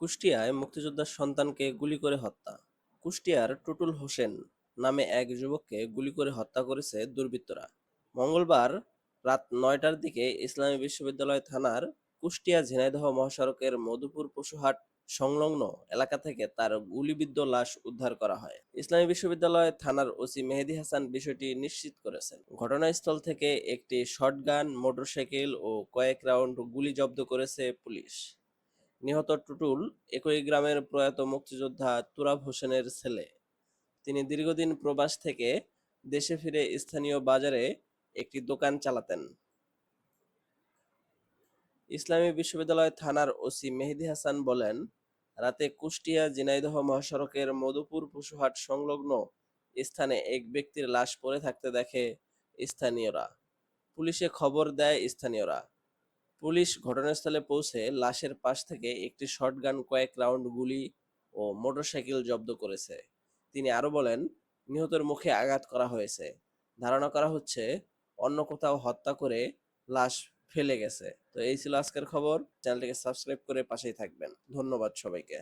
কুষ্টিয়ায় মুক্তিযোদ্ধার সন্তানকে গুলি করে হত্যা। কুষ্টিয়ার টুটুল হোসেন নামে এক যুবককে গুলি করে হত্যা করেছে দুর্বৃত্তরা। মঙ্গলবার রাত নয়টার দিকে ইসলামী বিশ্ববিদ্যালয় থানার কুষ্টিয়া ঝিনাইদহ মহাসড়কের মধুপুর পশুহাট সংলগ্ন এলাকা থেকে তার গুলিবিদ্ধ লাশ উদ্ধার করা হয়। ইসলামী বিশ্ববিদ্যালয় থানার ওসি মেহেদি হাসান বিষয়টি নিশ্চিত করেছেন। ঘটনাস্থল থেকে একটি শটগান, মোটরসাইকেল ও কয়েক রাউন্ড গুলি জব্দ করেছে পুলিশ। নিহত টুটুল, একই গ্রামের প্রয়াত মুক্তিযোদ্ধা তুরাব হোসেনের ছেলে। তিনি দীর্ঘদিন প্রবাস থেকে দেশে ফিরে স্থানীয় বাজারে একটি দোকান চালাতেন। ইসলামী বিশ্ববিদ্যালয় থানার ওসি মেহেদি হাসান বলেন, রাতে কুষ্টিয়া ঝিনাইদহ মহাসড়কের মধুপুর পশুহাট সংলগ্ন স্থানে এক ব্যক্তির লাশ পড়ে থাকতে দেখে স্থানীয়রা। পুলিশে খবর দেয় স্থানীয়রা। পুলিশ ঘটনাস্থলে পৌঁছে লাশের পাশ থেকে একটি শটগান, কয়েক রাউন্ড গুলি ও মোটরসাইকেল জব্দ করেছে। তিনি আরও বলেন, নিহতের মুখে আঘাত করা হয়েছে। ধারণা করা হচ্ছে, অন্য কোথাও হত্যা করে লাশ ফেলে গেছে। তো এই ছিল আজকের খবর। চ্যানেলটিকে সাবস্ক্রাইব করে পাশেই থাকবেন। ধন্যবাদ সবাইকে।